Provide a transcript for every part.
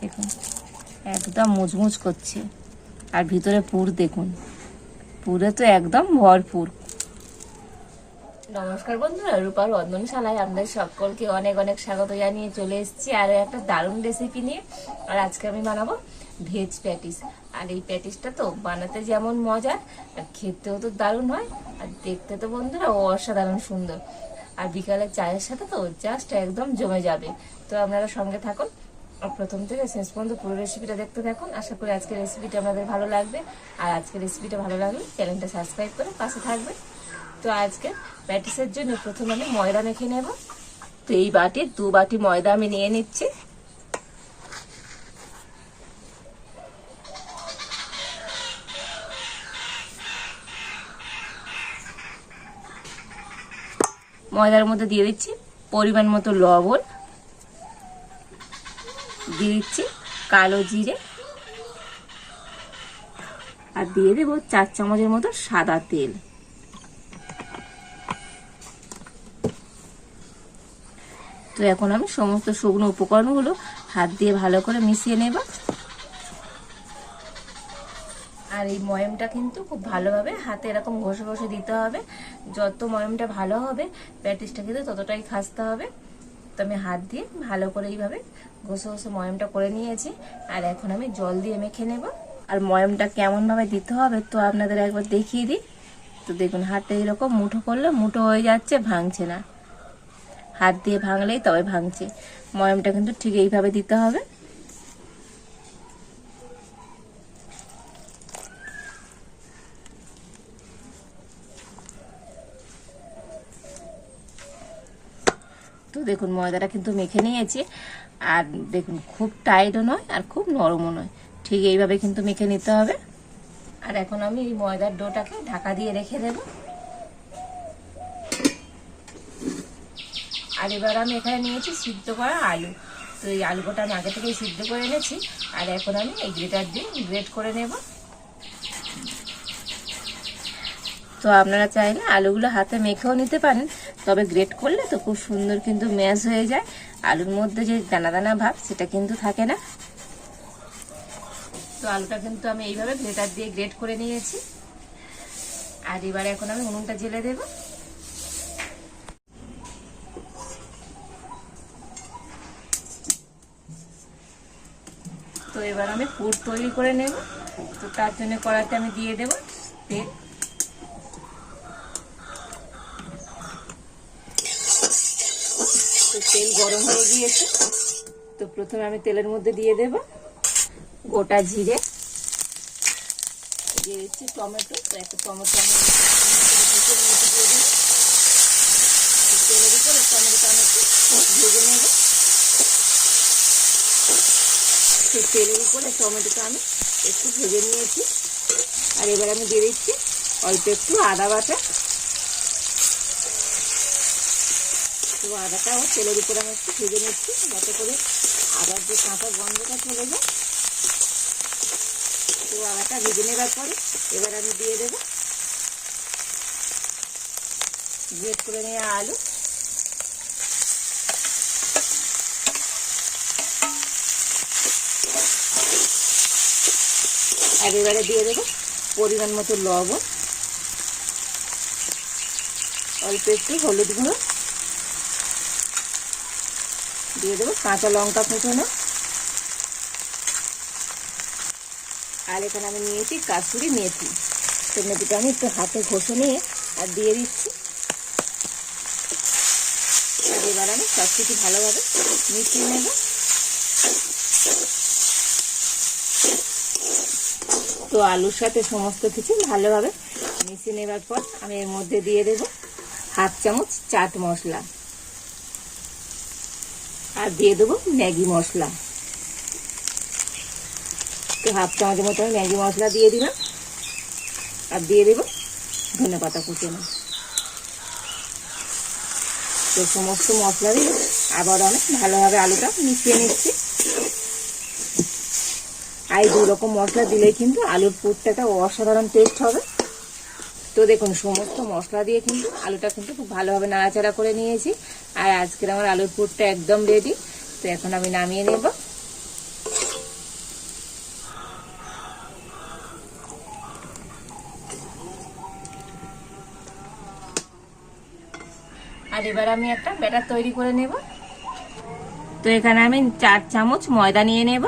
দেখুন, একদম মুচমুচ করছে। আর ভিতরে পুর দেখুন, পুরে তো একদম ভরপুর। নমস্কার বন্ধুরা, রূপার রন্ধনশালায় আপনাদের সকলকে অনেক অনেক স্বাগত জানিয়ে চলে এসেছি আর একটা দারুণ রেসিপি নিয়ে। আর আজকে আমি বানাবো ভেজ প্যাটিস আর এই প্যাটিসটা তো বানাতে যেমন মজার আর খেতেও তো দারুণ হয়, আর দেখতে তো বন্ধুরা অসাধারণ সুন্দর। আর বিকালের চায়ের সাথে তো জাস্ট একদম জমে যাবে। তো আপনারা সঙ্গে থাকুন প্রথম থেকে শেষ পর্যন্ত পুরো রেসিপিটা দেখতে থাকুন। আশা করি আজকের রেসিপিটা আপনাদের ভালো লাগবে। আর আজকের রেসিপিটা ভালো লাগলে চ্যানেলটা সাবস্ক্রাইব করে পাশে থাকবে তো আজকে প্যাটিসের জন্য প্রথমে আমি ময়দা মেখে নেব। তো এই বাটি দু বাটি ময়দা আমি নিয়ে নিচ্ছি। ময়দার মধ্যে দিয়ে দিচ্ছি পরিমাণ মতো লবণ। দিয়ে দিচ্ছি কালো জিরে। আর দিয়ে দেবো চার চামচের মতো সাদা তেল। তো এখন আমি সমস্ত শুকনো উপকরণগুলো হাত দিয়ে ভালো করে মিশিয়ে নেব। আর এই ময়মটা কিন্তু খুব ভালোভাবে হাতে এরকম ঘষে ঘষে দিতে হবে। যত ময়মটা ভালো হবে, প্যাটিসটা কিন্তু ততটাই খাসতে হবে। তো আমি হাত দিয়ে ভালো করে এইভাবে ঘষে ঘষে ময়মটা করে নিয়েছি। আর এখন আমি জল দিয়ে মেখে নেব। আর ময়মটা কেমনভাবে দিতে হবে তো আপনাদের একবার দেখিয়ে দিই। তো দেখুন হাতে এরকম মুঠো করলে মুঠো হয়ে যাচ্ছে, ভাঙছে না। হাত দিয়ে ভাঙলেই তবে ভাঙছে। ময়মটা কিন্তু ঠিক এইভাবে দিতে হবে। দেখুন ময়দাটা কিন্তু মেখে নিয়েছি। আর দেখুন খুব টাইটও নয় আর খুব নরমও নয়। ঠিক এইভাবে কিন্তু মেখে নিতে হবে। আর এখন আমি এই ময়দার ডোটাকে ঢাকা দিয়ে রেখে দেবো। আর এবার আমি এখানে নিয়েছি সিদ্ধ করা আলু। তো এই আলুটা আমি আগে থেকেই সিদ্ধ করে এনেছি। আর এখন আমি এই গ্রেটার দিয়ে গ্রেট করে নেব। তো আপনারা চাইলে আলুগুলো হাতে মেখেও নিতে পারেন। তবে গ্রেট করলে তো খুব সুন্দর কিন্তু ম্যাশ হয়ে যায়। আলুর মধ্যে যে দানা দানা ভাব, সেটা কিন্তু থাকে না। তো আলুটা কিন্তু আমি এইভাবে গ্রেটার দিয়ে গ্রেট করে নিয়েছি। আর এবার এখন আমি উনুনটা জেলে দেবো। তো এবার আমি পুর তৈরি করে নেব। তো তার জন্য কড়াতে আমি দিয়ে দেব তেল। গিয়েছে তো প্রথমে আমি তেলের মধ্যে দিয়ে দেব গোটা জিরে। দিয়ে দিচ্ছি টমেটো। তো একটা টমেটো আমি তেলের উপরে টমেটো টমেটো ভেজে নেব। সেই তেলের উপরে টমেটোটা আমি একটু ভেজে নিয়েছি। আর এবার আমি দিয়ে দিচ্ছি অল্প একটু আদা বাটা। তো আদাটাও তেলের উপরে আমি একটু ভেজে নিচ্ছি, যাতে করে আদার যে কাঁচা গন্ধটা চলে যায়। তো আদাটা ভেজে নেবার পরে এবার আমি দিয়ে দেব গ্রেট করে নেওয়া আলু। আর এবারে দিয়ে দেবো পরিমাণ মতো লবণ। অল্প একটু হলুদ গুঁড়ো। দিয়ে দেবো, কাঁচা লঙ্কা কুচোনো আর এখানে আমি নিয়েছি কাসুরি মেথি। তো মেথিটা আমি একটু হাতে ঘষে নিয়ে আর দিয়ে দিচ্ছি। আর এবার আমি সব কিছু ভালোভাবে মিশিয়ে নেব। তো আলুর সাথে সমস্ত কিছু ভালোভাবে মিশিয়ে নেবার পর আমি এর মধ্যে দিয়ে দেব হাফ চামচ চাট মশলা। আর দিয়ে দেবো ম্যাগি মশলা। তো হাফ চামচের মতো আমি ম্যাগি মশলা দিয়ে দিলাম। আর দিয়ে দেবো ধনে পাতা কুচনো। তো সমস্ত মশলা দিয়ে আবার অনেক ভালোভাবে আলুটা মিশিয়ে নিচ্ছি। আর এই দুই রকম মশলা দিলেই কিন্তু আলুর পুরটা একটা অসাধারণ টেস্ট হবে। তো দেখুন, সমস্ত মশলা দিয়ে কিন্তু আলুটা কিন্তু খুব ভালোভাবে নাড়াচাড়া করে নিয়েছি। আর আজকের আমার আলুর পুরটা একদম রেডি তো এখন আমি নামিয়ে নেব। আর এবার আমি একটা ব্যাটার তৈরি করে নেব। তো এখানে আমি চার চামচ ময়দা নিয়ে নেব।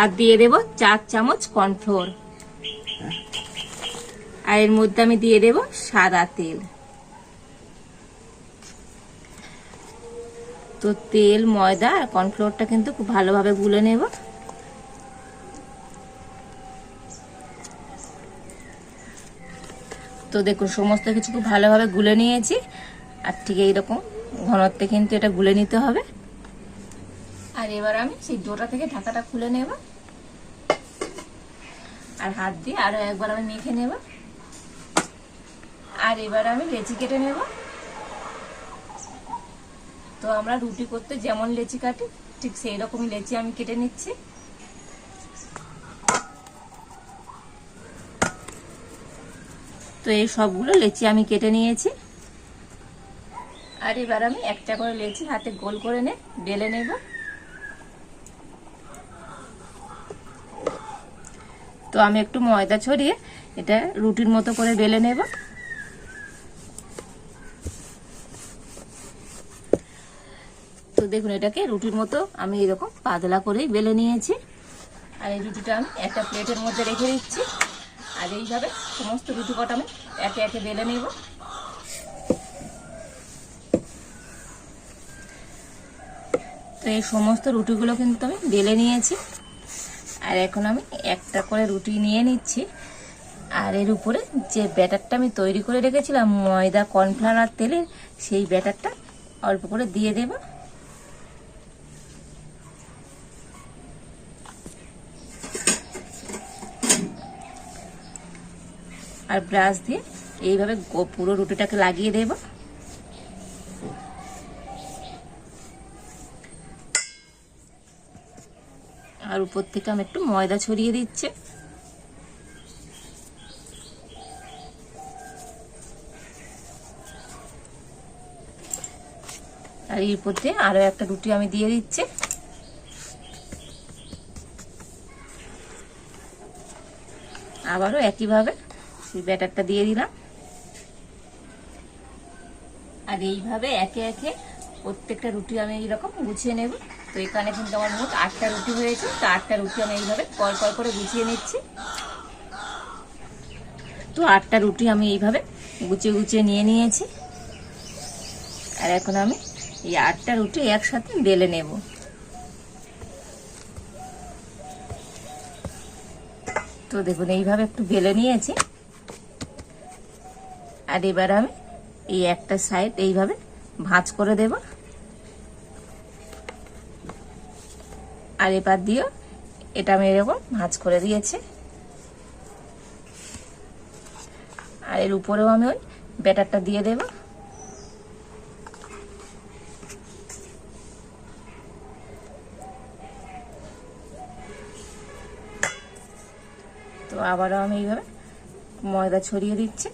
আর দিয়ে দেব চার চামচ কর্নফ্লোর। আর এর মধ্যে আমি দিয়ে দেব সাদা তেল। তো তেল, ময়দা আর কর্নফ্লোরটা কিন্তু খুব ভালোভাবে গুলে নেব। তো দেখুন, সমস্ত কিছু খুব ভালোভাবে গুলে নিয়েছি। আর ঠিক এইরকম ঘনত্বে কিন্তু এটা গুলে নিতে হবে। আর এবার আমি সেই ডোটা থেকে ঢাকাটা খুলে নেব। আর হাত দিয়ে আরও একবার আমি মেখে নেব। আর এবার আমি লেচি কেটে নেব। তো আমরা রুটি করতে যেমন লেচি কাটি, ঠিক সেই রকমই লেচি আমি কেটে নিচ্ছি। তো এই সবগুলো লেচি আমি কেটে নিয়েছি। আর এবার আমি একটা করে লেচি হাতে গোল করে নে, বেলে নেব। তো আমি একটু ময়দা ছড়িয়ে এটা রুটির মতো করে বেলে নেব। তো দেখুন এটাকে রুটির মতো আমি এরকম পাতলা করেই বেলে নিয়েছি। আর এই রুটিটা আমি একটা প্লেটের মধ্যে রেখে দিচ্ছি। আর এইভাবে সমস্ত রুটি কটা আমি একে একে বেলে নেব। তো এই সমস্ত রুটিগুলো কিন্তু আমি বেলে নিয়েছি। আর এখন আমি একটা করে রুটি নিয়ে নিচ্ছি। আর এর উপরে যে ব্যাটারটা আমি তৈরি করে রেখেছিলাম, ময়দা, কর্নফ্লাওয়ার তেলের, সেই ব্যাটারটা অল্প করে দিয়ে দেবো। আর ব্রাশ দিয়ে এইভাবে পুরো রুটিটাকে লাগিয়ে দেব। আর উপর থেকে আমি একটু ময়দা ছড়িয়ে দিচ্ছি। আর এর দিয়ে আরও একটা রুটি আমি দিয়ে দিচ্ছি। আবারও একইভাবে সেই ব্যাটারটা দিয়ে দিলাম। আর এইভাবে একে একে প্রত্যেকটা রুটি আমি এইরকম গুছিয়ে নেব। তো এখানে কিন্তু আমার মোট আটটা রুটি হয়েছে। তো আটটা রুটি আমি এইভাবে কল কল করে গুছিয়ে নিচ্ছি। তো আটটা রুটি আমি এইভাবে গুছিয়ে গুছিয়ে নিয়ে নিয়েছি। আর এখন আমি এই আটটা রুটি একসাথে বেলে নেব। তো দেখুন, এইভাবে একটু বেলে নিয়েছি। আর এবার আমি এই একটা সাইড এইভাবে ভাঁজ করে দেব। আর এবার দিয়েও এটা আমি এরকম ভাঁজ করে দিয়েছি। আর এর উপরেও আমি ওই ব্যাটারটা দিয়ে দেব। তো আবারও আমি এইভাবে ময়দা ছড়িয়ে দিচ্ছি।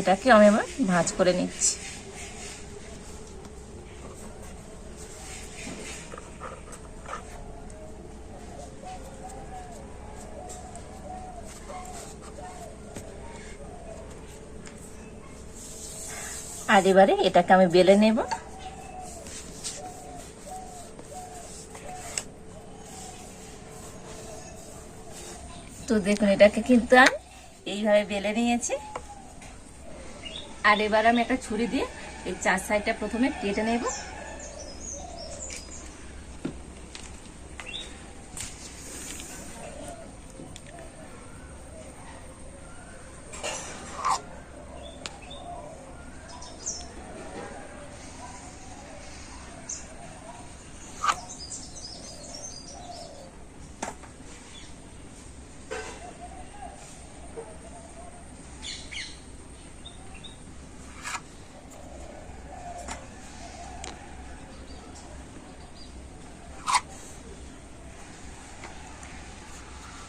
এটাকে আমি আবার ভাঁজ করে নিচ্ছি। আর এবারে এটাকে আমি বেলে নেব। তো দেখুন, এটাকে কিন্তু আমি এইভাবে বেলে নিয়েছি। আর এবার আমি একটা ছুরি দিয়ে এই চার সাইডটা প্রথমে কেটে নেব।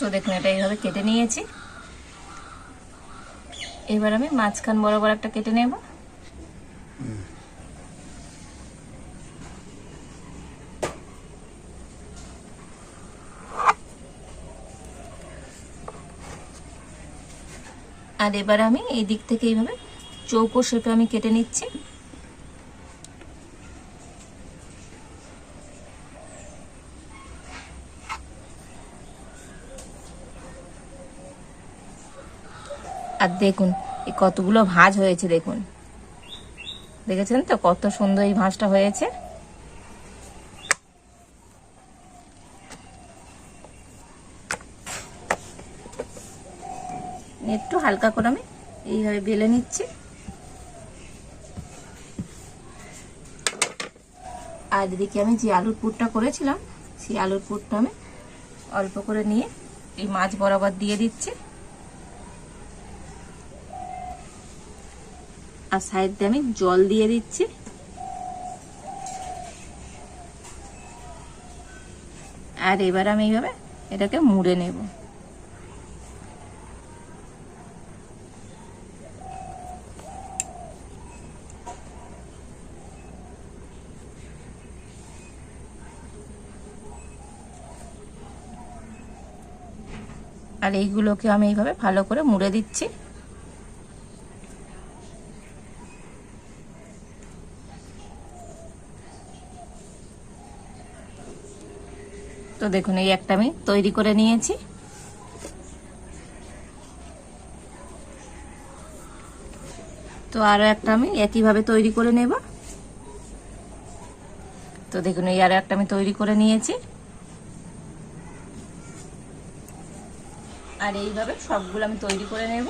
তো দেখুন, এটা এইভাবে কেটে নিয়েছি। এবার আমি মাঝখান বরাবর একটা কেটে নেব। আর এবার আমি এই দিক থেকে এইভাবে চৌকো শেপে আমি কেটে নিচ্ছি। আর দেখুন, এই কতগুলো ভাঁজ হয়েছে, দেখুন। দেখেছেন তো কত সুন্দর এই ভাঁজটা হয়েছে? একটু হালকা করে আমি এইভাবে বেলে নিচ্ছি। আর এদিকে আমি যে আলুর পুরটা করেছিলাম, সেই আলুর পুরটা আমি অল্প করে নিয়ে এই মাছ বরাবর দিয়ে দিচ্ছি। আর সাইড দিয়ে আমি জল দিয়ে দিচ্ছি। আর এবার আমি এইভাবে এটাকে মুড়ে নেব। আর এইগুলোকে আমি এইভাবে ভালো করে মুড়ে দিচ্ছি। তো দেখুন, এই একটা আমি তৈরি করে নিয়েছি। তো আরও একটা আমি একইভাবে তৈরি করে নেব। তো দেখুন, এই আরও একটা আমি তৈরি করে নিয়েছি। আর এইভাবে সবগুলো আমি তৈরি করে নেব।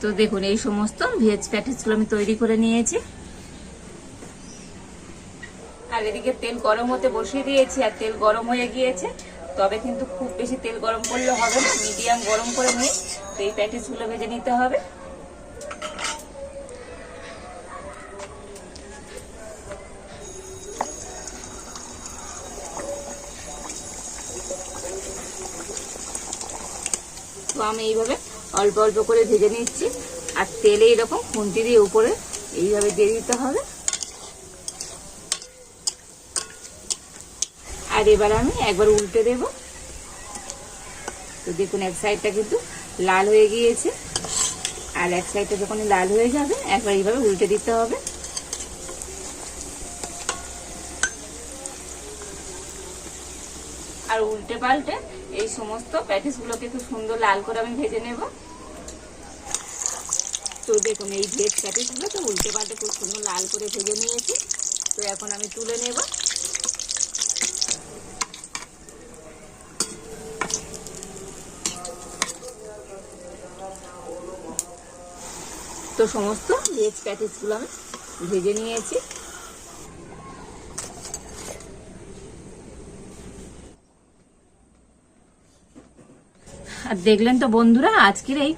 তো দেখুন, এই সমস্ত ভেজ প্যাটিসগুলো আমি তৈরি করে নিয়েছি। আর এদিকে তেল গরম হতে বসিয়ে দিয়েছি আর তেল গরম হয়ে গিয়েছে। তবে কিন্তু খুব বেশি তেল গরম করলে হবে না, মিডিয়াম গরম করে নিয়ে তো এই প্যাটিসগুলো ভেজে নিতে হবে। তো আমি এইভাবে অল্প অল্প করে ভেজে নিচ্ছি। আর তেলে এরকম খুন্তি দিয়ে উপরে এইভাবে দিয়ে দিতে হবে। আর এবার আমি একবার উল্টে দেব। তো দেখুন, এক সাইডটা কিন্তু লাল হয়ে গিয়েছে। আর এক সাইডটা যখন লাল হয়ে যাবে, একবার এইভাবে উল্টে দিতে হবে। আর উল্টে পাল্টে এই সমস্ত প্যাটিসগুলোকে খুব সুন্দর লাল করে আমি ভেজে নেব। তো দেখুন, এই ভেজ প্যাটিসগুলো তো উল্টে পাল্টে খুব সুন্দর লাল করে ভেজে নিয়েছি। তো এখন আমি তুলে নেব। তো সমস্ত ভেজ প্যাটিসগুলো আমি ভেজে নিয়েছি। আর দেখলেন তো বন্ধুরা, আজকের এই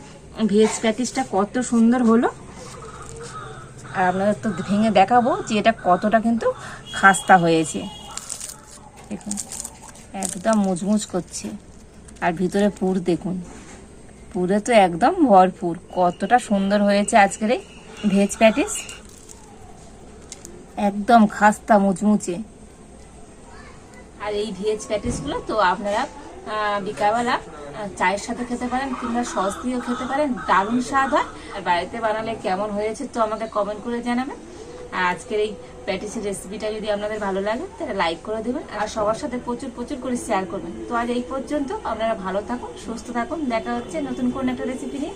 ভেজ প্যাটিসটা কত সুন্দর হলো। আর আপনাদের তো ভেঙে দেখাবো যে এটা কতটা কিন্তু খাস্তা হয়েছে। দেখুন, একদম মুচমুচ করছে। আর ভিতরে পুর দেখুন। পুরে তো একদম ভরপুর। কতটা সুন্দর হয়েছে আজকের এই ভেজ প্যাটিস। একদম খাস্তা মুচমুচে। আর এই ভেজ প্যাটিসগুলো তো আপনারা বিকালবেলা চায়ের সাথে খেতে পারেন কিংবা সস দিয়েও খেতে পারেন। দারুণ স্বাদ হয়। আর বাড়িতে বানালে কেমন হয়েছে তো আমাকে কমেন্ট করে জানাবেন। আর আজকের এই প্যাটিসের রেসিপিটা যদি আপনাদের ভালো লাগে, তাহলে লাইক করে দেবেন আর সবার সাথে প্রচুর প্রচুর করে শেয়ার করবেন। তো আজ এই পর্যন্ত আপনারা ভালো থাকুন, সুস্থ থাকুন। দেখা হচ্ছে নতুন কোন একটা রেসিপি নিয়ে।